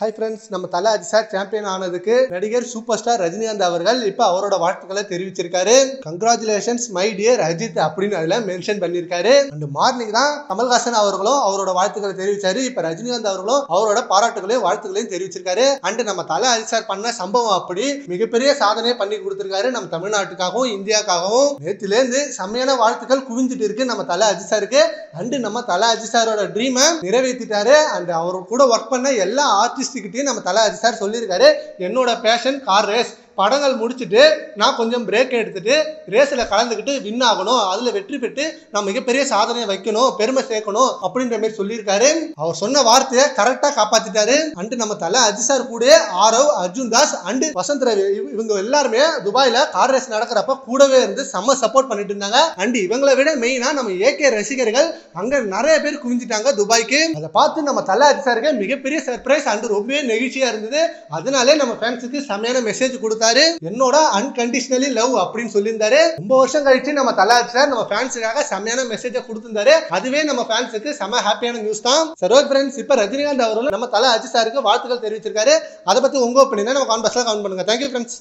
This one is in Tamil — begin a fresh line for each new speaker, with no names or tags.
ஹாய் ஃப்ரெண்ட்ஸ் நம்ம தல அஜிசார் சாம்பியன் ஆனதுக்கு நடிகர் சூப்பர் ஸ்டார் ரஜினிகாந்த் அவர்கள் இப்போ அவரோட வாழ்த்துக்களை தெரிவிச்சிருக்காரு. கங்க்ராச்சுலேஷன்ஸ் மை டியர் அஜித் அப்படின்னு அதில் மென்ஷன் பண்ணியிருக்காரு அண்ட் மார்னிங் தான் கமல்ஹாசன் அவர்களும் அவரோட வாழ்த்துக்களை தெரிவிச்சாரு. இப்போ ரஜினிகாந்த் அவர்களும் அவரோட பாராட்டுகளையும் வாழ்த்துக்களையும் தெரிவிச்சிருக்காரு. அண்ட் நம்ம தல அதிசார் பண்ண சம்பவம் அப்படி மிகப்பெரிய சாதனையை பண்ணி கொடுத்துருக்காரு நம்ம தமிழ்நாட்டுக்காகவும் இந்தியாக்காகவும் நேற்றுலேருந்து செம்மையான வாழ்த்துக்கள் குவிஞ்சிட்டு இருக்கு நம்ம தல அஜிசாருக்கு அண்ட் நம்ம தல அஜிசாரோட ட்ரீமை நிறைவேற்றிட்டாரு அண்ட் அவர் கூட ஒர்க் பண்ண எல்லா ஆர்டிஸ்டுக்கிட்டையும் நம்ம தல அஜிசார் சொல்லியிருக்காரு. என்னோட பேஷன் கார் ரேஸ் படங்கள் முடிச்சுட்டு நான் கொஞ்சம் பிரேக் எடுத்துட்டு ரேஸில் கலந்துக்கிட்டு வின் ஆகணும். அதில் வெற்றி பெற்று நான் மிகப்பெரிய சாதனையை வைக்கணும் பெருமை சேர்க்கணும் அப்படின்ற மாதிரி சொல்லியிருக்காரு. அவர் சொன்ன வார்த்தையை கரெக்டாக காப்பாற்றிட்டாரு அண்டு நம்ம தலை அஜிசார் கூட ஆரவ் அர்ஜுன் தாஸ் அண்டு வசந்த் ரவி இவங்க எல்லாருமே துபாயில் கார் ரேஸ் நடக்கிறப்ப கூடவே இருந்து செம்ம சப்போர்ட் பண்ணிட்டு இருந்தாங்க. அண்டு இவங்களை விட மெயினாக நம்ம ஏகே ரசிகர்கள் அங்கே நிறைய பேர் குவிஞ்சிட்டாங்க துபாய்க்கு. அதை பார்த்து நம்ம தலை அஜிசாருக்கு மிகப்பெரிய சர்ப்ரைஸ் அண்டு ரொம்பவே நெகிழ்ச்சியாக இருந்தது. அதனாலே நம்ம ஃபேன்ஸுக்கு செம்மையான மெசேஜ் கொடுத்தாரு என்னோட அன்கண்டிஷனலி லவ் அப்படின்னு சொல்லியிருந்தாரு. ரொம்ப வருஷம் கழிச்சு நம்ம தலை சார் நம்ம ஃபேன்ஸுக்காக செம்மையான மெசேஜை கொடுத்திருந்தாரு. அதுவே நம்ம ஃபேன்ஸுக்கு செம ஹாப்பியான நியூஸ் தான். சரோஜ் ஃப்ரெண்ட்ஸ் இப்போ ரஜினிகாந்த் அவர்கள் நம்ம தலை அஜிசாருக்கு வாழ்த்துக்கள் தெரிவிச்சிருக்காரு. அதை பத்தி உங்க ஒப்பீனியன் நம்ம கான்பர்ஸ்ல கவுண்ட் பண்ணுங்க. Thank you friends